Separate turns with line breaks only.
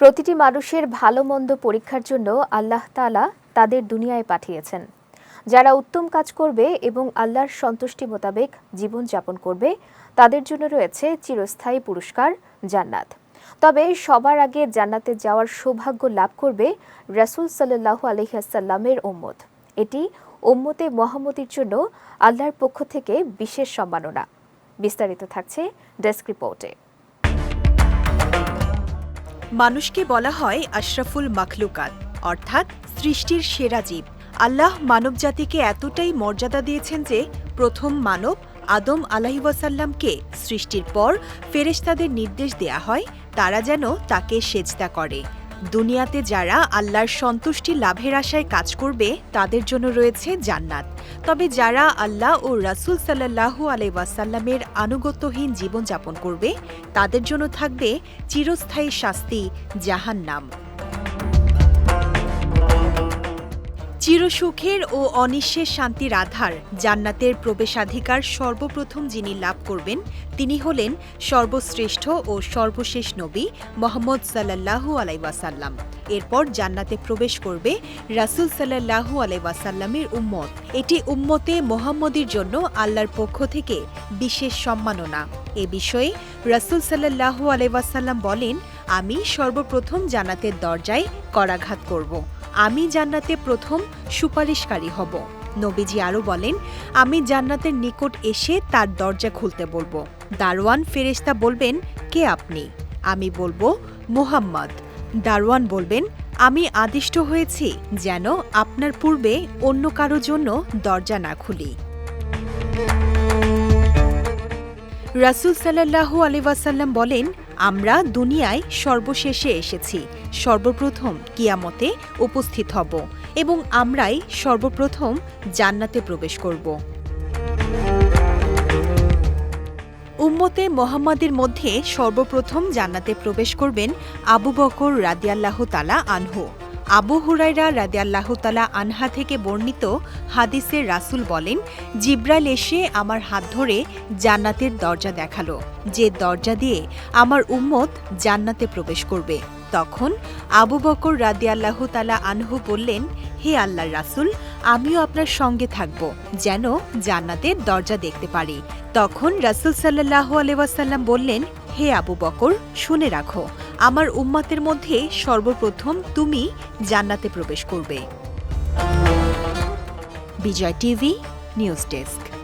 প্রতিটি মানুষের ভালো মন্দ পরীক্ষার জন্য আল্লাহ তাআলা তাদের দুনিয়ায় পাঠিয়েছেন। যারা উত্তম কাজ করবে এবং আল্লাহর সন্তুষ্টি মোতাবেক জীবনযাপন করবে, তাদের জন্য রয়েছে চিরস্থায়ী পুরস্কার, জান্নাত। তবে সবার আগে জান্নাতে যাওয়ার সৌভাগ্য লাভ করবে রাসূল সাল্লাল্লাহু আলহিহাসাল্লামের উম্মত। এটি উম্মতে মোহাম্মতির জন্য আল্লাহর পক্ষ থেকে বিশেষ সম্মাননা। বিস্তারিত থাকছে ডেস্ক রিপোর্টে।
মানুষকে বলা হয় আশরাফুল মাখলুকাত, অর্থাৎ সৃষ্টির সেরা জীব। আল্লাহ মানবজাতিকে এতটাই মর্যাদা দিয়েছেন যে প্রথম মানব আদম আলাহিবাসাল্লামকে সৃষ্টির পর ফেরেশতাদের নির্দেশ দেয়া হয়, তারা যেন তাকে সেজদা করে। দুনিয়াতে যারা আল্লাহর সন্তুষ্টি লাভের আশায় কাজ করবে, তাদের জন্য রয়েছে জান্নাত। তবে যারা আল্লাহ ও রাসুল আলাইসাল্লামের ওয়াসাল্লামের আনুগত্যহীন জীবনযাপন করবে, তাদের জন্য থাকবে চিরস্থায়ী শাস্তি, জাহান্নাম। চিরসুখের ও অনিশ্বের শান্তির আধার, জান্নাতের প্রবেশাধিকার সর্বপ্রথম যিনি লাভ করবেন, তিনি হলেন সর্বশ্রেষ্ঠ ও সর্বশেষ নবী মোহাম্মদ সাল্লাল্লাহু আলাইওয়াসাল্লাম এরপর জান্নাতে প্রবেশ করবে রাসূল সাল্লাল্লাহু আলাইওয়াসাল্লামের উম্মত। এটি উম্মতে মোহাম্মদীর জন্য আল্লাহর পক্ষ থেকে বিশেষ সম্মাননা। এ বিষয়ে রাসূল সাল্লাল্লাহু আলাইওয়াসাল্লাম বলেন, আমি সর্বপ্রথম জান্নাতের দরজায় করাঘাত করব। আমি জান্নাতে প্রথম সুপারিশকারী হব। নবীজি আরও বলেন, আমি জান্নাতের নিকট এসে তার দরজা খুলতে বলব। দারওয়ান ফেরেশতা বলবেন, কে আপনি? আমি বলব, মুহাম্মদ। দারওয়ান বলবেন, আমি আদিষ্ট হয়েছি যেন আপনার পূর্বে অন্য কারও জন্য দরজা না খুলি। রাসূল সাল্লাল্লাহু আলাইহি ওয়াসাল্লাম বলেন আমরা দুনিয়ায় সর্বশেষে এসেছি, সর্বপ্রথম কিয়ামতে উপস্থিত হব এবং আমরাই সর্বপ্রথম জান্নাতে প্রবেশ করব। উম্মতে মোহাম্মদের মধ্যে সর্বপ্রথম জান্নাতে প্রবেশ করবেন আবু বকর রাদিয়াল্লাহ তালা আনহু। আবু হুরাইরা রাদিয়াল্লাহ তালা আনহা থেকে বর্ণিত হাদিসে রাসূল বলেন, জিব্রাইল এসে আমার হাত ধরে জান্নাতের দরজা দেখাল। যে দরজা দিয়ে আমার উম্মত জান্নাতে প্রবেশ করবে। তখন আবু বকর রাদিয়াল্লাহ তালা আনহু বললেন, হে আল্লাহর রাসূল, আমিও আপনার সঙ্গে থাকব, যেন জান্নাতের দরজা দেখতে পারি। তখন রাসূল সাল্লাল্লাহু আলাইহি ওয়াসাল্লাম বললেন, হে আবু বকর, শুনে রাখো আমার উম্মাতের মধ্যে সর্বপ্রথম তুমি জান্নাতে প্রবেশ করবে। Bijoy TV news desk.